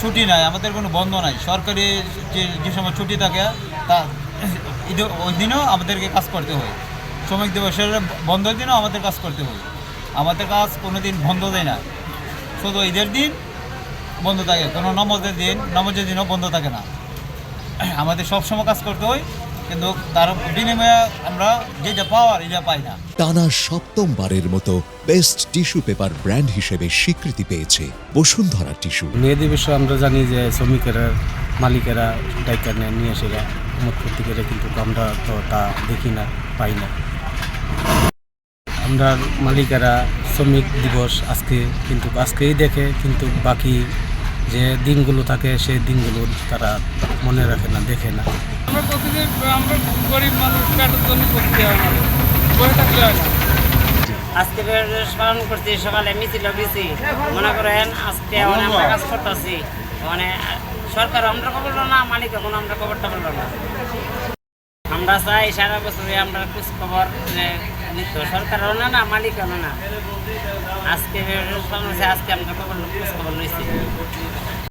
ছুটি নাই, আমাদের কোনো বন্ধ নাই। সরকারি যে যে সময় ছুটি থাকে, তা ওই দিনও আমাদেরকে কাজ করতে হয়। শ্রমিক দিবসের বন্ধের দিনও আমাদের কাজ করতে হয়। আমাদের কাজ কোনো দিন বন্ধ দেয় না। শুধু ঈদের দিন বন্ধ থাকে, কোনো নমজের দিন নমজের দিনও বন্ধ থাকে না। আমাদের সবসময় কাজ করতে হয়। কিন্তু তার বিনিময়ে আমরা যেটা পাওয়ার এটা পাই না। টানা সপ্তমবারের মতো বেস্ট টিস্যু পেপার ব্র্যান্ড হিসেবে স্বীকৃতি পেয়েছে বসুন্ধরা টিস্যু। মে দিবসে আমরা জানি যে শ্রমিকেরা মালিকেরা দায়িত্ব নেয় নিয়ে এসেরা মুখ প্রত্যেকেরা কিন্তু আমরা তো তা দেখি না পাই না। আমরা মালিকেরা শ্রমিক দিবস আজকে কিন্তু আজকেই দেখে কিন্তু বাকি যে দিনগুলো থাকে সেই দিনগুলো তারা মনে রাখে না দেখে না। আমরা প্রতিদিন আমরা গরিব মানুষ পেটের জন্য করতে হয় বসে থাকলে হয় না। আজকে বেশ পালন করছি সকালে মিছিল দিছি মনে করেন আজকে আমরা কাজ করতেছি। মানে সরকার আমরা খবর না মালিক এখন আমরা খবরটা বলল না। আমরা চাই সারা বছরে আমরা খোঁজ খবর মানে নিত। সরকারও না না মালিকও না। আজকে আজকে আমরা খবর খোঁজ খবর নিয়েছি